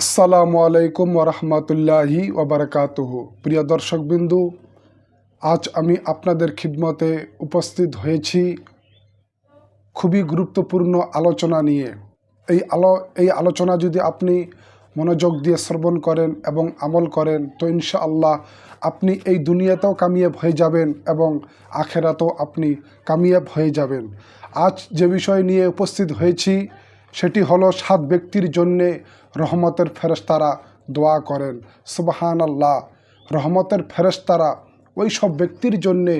আসসালামু আলাইকুম ওরহমতুল্লাহি ওবরকাতুহ প্রিয় দর্শকবিন্দু, আজ আমি আপনাদের খিদমতে উপস্থিত হয়েছি খুবই গুরুত্বপূর্ণ আলোচনা নিয়ে। এই আলো, এই আলোচনা যদি আপনি মনোযোগ দিয়ে শ্রবণ করেন এবং আমল করেন, তো ইনশাআল্লাহ আপনি এই দুনিয়াতেও কামিয়াব হয়ে যাবেন এবং আখেরাতেও আপনি কামিয়াব হয়ে যাবেন। আজ যে বিষয় নিয়ে উপস্থিত হয়েছি সেটি হলো সাত ব্যক্তির জন্যে রহমতের ফেরেশতারা দোয়া করেন। সুবাহান আল্লাহ রহমতের ফেরেশতারা ওই সব ব্যক্তির জন্যে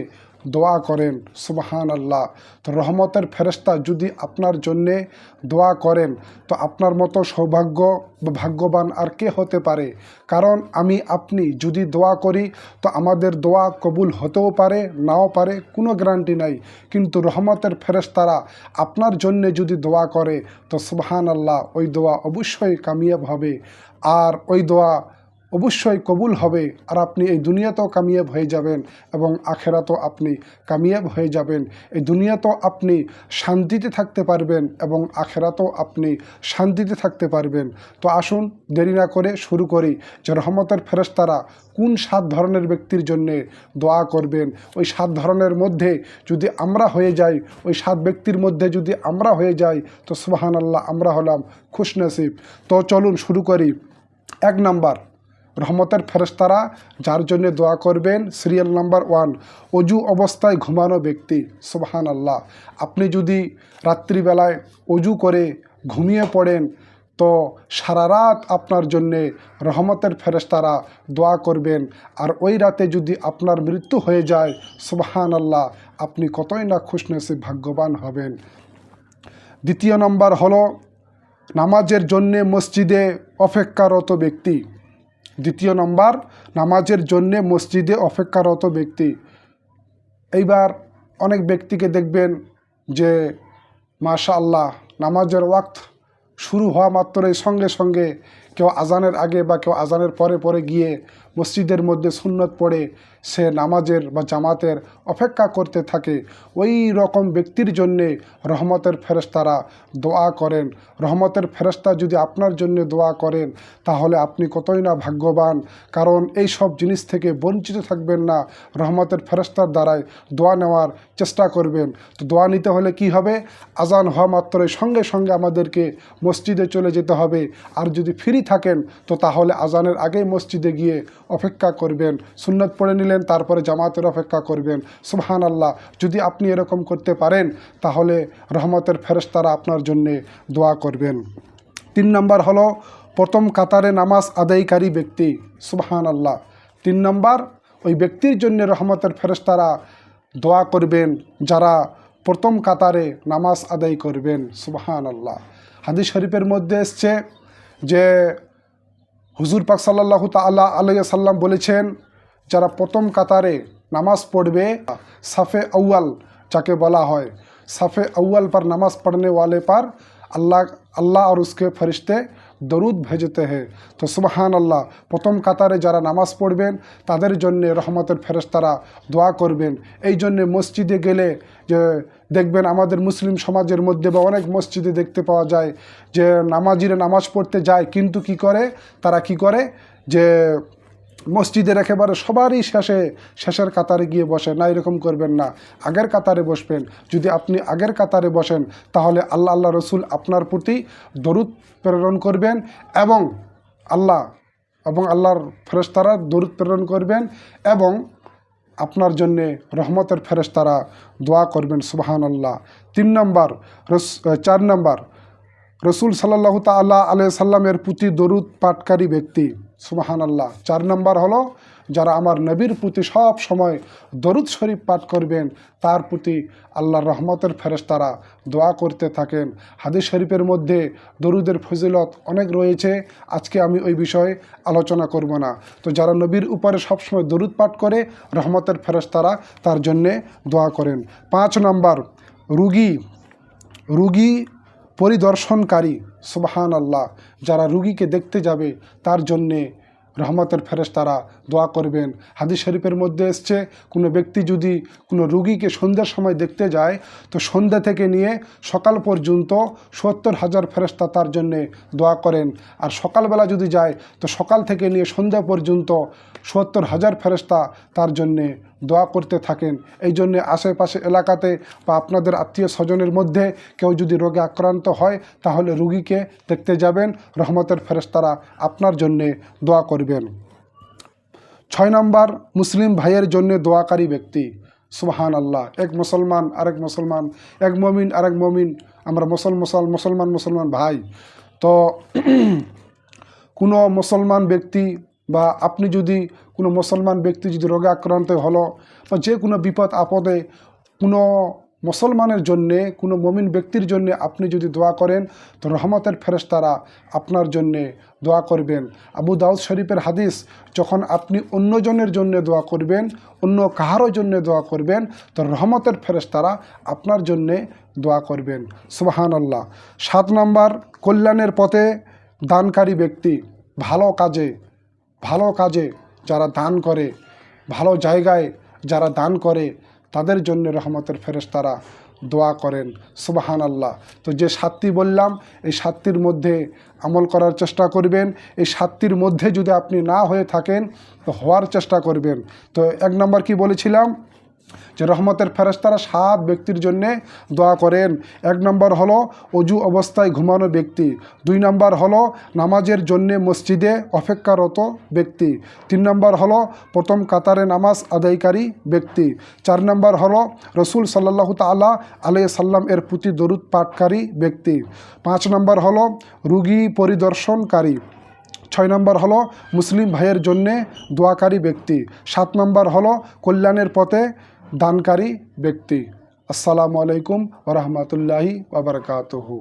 দোয়া করেন সুবাহান আল্লাহ তো রহমতের ফেরেশতা যদি আপনার জন্যে দোয়া করেন, তো আপনার মতো সৌভাগ্য ভাগ্যবান আর কে হতে পারে? কারণ আমি, আপনি যদি দোয়া করি, তো আমাদের দোয়া কবুল হতেও পারে, নাও পারে, কোনো গ্যারান্টি নাই। কিন্তু রহমতের ফেরেশতারা আপনার জন্যে যদি দোয়া করে, তো সুবহান আল্লাহ ওই দোয়া অবশ্যই কামিয়াব হবে। আর ওই দোয়া অবশ্যই কবুল হবে আর আপনি এই দুনিয়াতেও কামিয়াব হয়ে যাবেন এবং আখেরাতেও আপনি কামিয়াব হয়ে যাবেন। এই দুনিয়াতেও আপনি শান্তিতে থাকতে পারবেন এবং আখেরাতেও আপনি শান্তিতে থাকতে পারবেন। তো আসুন দেরি না করে শুরু করি। যে রহমতের ফেরস্তারা কোন সাত ধরনের ব্যক্তির জন্যে দোয়া করবেন? ওই সাত ধরনের মধ্যে যদি আমরা হয়ে যাই, ওই সাত ব্যক্তির মধ্যে যদি আমরা হয়ে যাই, তো সুবাহান আল্লাহ আমরা হলাম খুশনসিব। তো চলুন শুরু করি। এক নাম্বার রহমতের ফেরেশতারা, যার জন্য দোয়া করবেন সিরিয়াল নাম্বার ওয়ান অজু অবস্থায় ঘুমানো ব্যক্তি সুবহান আল্লাহ আপনি যদি রাত্রিবেলায় অজু করে ঘুমিয়ে পড়েন, তো সারা রাত আপনার জন্যে রহমতের ফেরেশতারা দোয়া করবেন। আর ওই রাতে যদি আপনার মৃত্যু হয়ে যায় সুবহান আল্লাহ আপনি কতই না খুশনসিব ভাগ্যবান হবেন। দ্বিতীয় নম্বর হলো, নামাজের জন্যে মসজিদে অপেক্ষারত ব্যক্তি দ্বিতীয় নম্বর, নামাজের জন্যে মসজিদে অপেক্ষারত ব্যক্তি। এইবার অনেক ব্যক্তিকে দেখবেন যে মাশা আল্লাহ নামাজের ওয়াক্ত শুরু হওয়া মাত্রই সঙ্গে সঙ্গে কেউ আজানের আগে বা কেউ আজানের পরে পরে গিয়ে মসজিদের মধ্যে সুন্নত পড়ে সে নামাজের বা জামাতের অপেক্ষা করতে থাকে। ওই রকম ব্যক্তির জন্যে রহমতের ফেরেশতারা দোয়া করেন। রহমতের ফেরেশতা যদি আপনার জন্য দোয়া করেন, তাহলে আপনি কতই না ভাগ্যবান। কারণ এই সব জিনিস থেকে বঞ্চিত থাকবেন না। রহমতের ফেরেশতার দ্বারাই দোয়া নেওয়ার চেষ্টা করবেন। তো দোয়া নিতে হলে কি হবে? আজান হওয়া মাত্রই সঙ্গে সঙ্গে আমাদেরকে মসজিদে চলে যেতে হবে। আর যদি ফ্রি থাকেন, তো তাহলে আজানের আগেই মসজিদে গিয়ে অপেক্ষা করবেন। সুন্নত পড়ে নিলেন, তারপরে জামাতের অপেক্ষা করবেন। সুবহান আল্লাহ যদি আপনি এরকম করতে পারেন, তাহলে রহমতের ফেরেশতারা আপনার জন্যে দোয়া করবেন। তিন নম্বর হলো, প্রথম কাতারে নামাজ আদায়কারী ব্যক্তি। সুবহান আল্লাহ তিন নম্বর, ওই ব্যক্তির জন্য রহমতের ফেরেশতারা দোয়া করবেন, যারা প্রথম কাতারে নামাজ আদায় করবেন। সুবহান আল্লাহ হাদিস শরীফের মধ্যে এসছে যে হুজুর পাক সাল্লাহ তাল্লাহ আলাইহি সাল্লাম বলেছেন যারা প্রথম কাতারে নামাজ পড়বে সাফে আউয়াল যাকে বলা হয় সাফে अव्वल पर नमाज पढ़ने वाले पर अल्लाह अल्लाह और उसके फरिश्ते দরুদ ভেজেতে হে তো সুবাহান আল্লাহ প্রথম কাতারে যারা নামাজ পড়বেন, তাদের জন্যে রহমতের ফেরস্তারা দোয়া করবেন। এই জন্যে মসজিদে গেলে যে দেখবেন আমাদের মুসলিম সমাজের মধ্যে বা অনেক মসজিদে দেখতে পাওয়া যায় যে নামাজিরা নামাজ পড়তে যায়, কিন্তু কি করে? তারা কি করে? যে মসজিদের একেবারে সবারই শেষে, শেষের কাতারে গিয়ে বসে, না এরকম করবেন না, আগের কাতারে বসবেন। যদি আপনি আগের কাতারে বসেন, তাহলে আল্লাহ আল্লাহ রসুল আপনার প্রতি দরুদ প্রেরণ করবেন এবং আল্লাহ এবং আল্লাহর ফেরেশতারা দরুদ প্রেরণ করবেন এবং আপনার জন্যে রহমতের ফেরেশতারা দোয়া করবেন সুবাহান আল্লাহ তিন নম্বর চার নম্বর, রসুল সাল্লাহ তাল্লাহ আলিয়া সাল্লামের প্রতি দরুদ পাটকারী ব্যক্তি। সুবাহান আল্লাহ চার নম্বর হলো, যারা আমার নবীর প্রতি সব সময় দরুদ শরীফ পাঠ করবেন, তার প্রতি আল্লাহর রহমতের ফেরেশতারা দোয়া করতে থাকেন। হাদিস শরীফের মধ্যে দরুদের ফজিলত অনেক রয়েছে। আজকে আমি ওই বিষয়ে আলোচনা করব না। তো যারা নবীর উপরে সবসময় দরুদ পাঠ করে, রহমতের ফেরেশতারা তার জন্যে দোয়া করেন। পাঁচ নম্বর, রুগী। রুগী পরিদর্শনকারী সুবাহান আল্লাহ যারা রুগীকে দেখতে যাবে, তার জন্যে রহমতের ফেরেশতারা দোয়া করবেন। হাদিস শরীফের মধ্যে এসছে, কোনো ব্যক্তি যদি কোনো রুগীকে সন্ধ্যার সময় দেখতে যায়, তো সন্ধ্যা থেকে নিয়ে সকাল পর্যন্ত সত্তর হাজার ফেরেশতা তার জন্যে দোয়া করেন। আর সকালবেলা যদি যায়, তো সকাল থেকে নিয়ে সন্ধ্যা পর্যন্ত সত্তর হাজার ফেরেশতা তার জন্যে দোয়া করতে থাকেন। এই জন্যে আশেপাশে এলাকাতে বা আপনাদের আত্মীয় স্বজনের মধ্যে কেউ যদি রোগে আক্রান্ত হয়, তাহলে রুগীকে দেখতে যাবেন। রহমতের ফেরেশতারা আপনার জন্যে দোয়া করবেন। ছয় নম্বর, মুসলিম ভাইয়ের জন্য দোয়াকারী ব্যক্তি। সুবাহান আল্লাহ এক মুসলমান, আরেক মুসলমান, এক মমিন, আরেক মমিন। আমরা মুসল মুসল, মুসলমান মুসলমান ভাই। তো কোনো মুসলমান ব্যক্তি বা আপনি যদি কোনো মুসলমান ব্যক্তি যদি রোগে আক্রান্ত হলো বা যে কোনো বিপদ আপদে কোনো মুসলমানের জন্যে, কোনো মমিন ব্যক্তির জন্যে আপনি যদি দোয়া করেন, তো রহমতের ফেরেশতারা আপনার জন্যে দোয়া করবেন। আবু দাউদ শরীফের হাদিস, যখন আপনি অন্যজনের জন্য দোয়া করবেন, অন্য কাহারও জন্য দোয়া করবেন, তো রহমতের ফেরেশতারা আপনার জন্যে দোয়া করবেন। সুবাহান আল্লাহ সাত নম্বর, কল্যাণের পথে দানকারী ব্যক্তি, ভালো কাজে ভালো কাজে যারা দান করে, ভালো জায়গায় যারা দান করে, তাদের জন্য রহমতের ফেরেশতারা দোয়া করেন। সুবাহান আল্লাহ তো যে সাতটি বললাম, এই সাতটির মধ্যে আমল করার চেষ্টা করবেন। এই সাতটির মধ্যে যদি আপনি না হয়ে থাকেন, তো হওয়ার চেষ্টা করবেন। তো এক নম্বর কি বলেছিলাম? যে রহমতের ফেরেশতারা সাত ব্যক্তির জন্যে দোয়া করেন। এক নম্বর হলো অজু অবস্থায় ঘুমানো ব্যক্তি। দুই নম্বর হলো নামাজের জন্যে মসজিদে অপেক্ষারত ব্যক্তি। তিন নম্বর হলো প্রথম কাতারে নামাজ আদায়কারী ব্যক্তি। চার নম্বর হলো রসুল সাল্লাহ তাল্লাহ আলিয়া সাল্লাম এর প্রতি দরুদ পাঠকারী ব্যক্তি। পাঁচ নম্বর হলো রুগী পরিদর্শনকারী। ছয় নম্বর হলো মুসলিম ভাইয়ের জন্যে দোয়াকারী ব্যক্তি। সাত নম্বর হলো কল্যাণের পথে দানকারী ব্যক্তি। আসসালামু আলাইকুম ওরহমতুল্লাহি ওবরকাতহু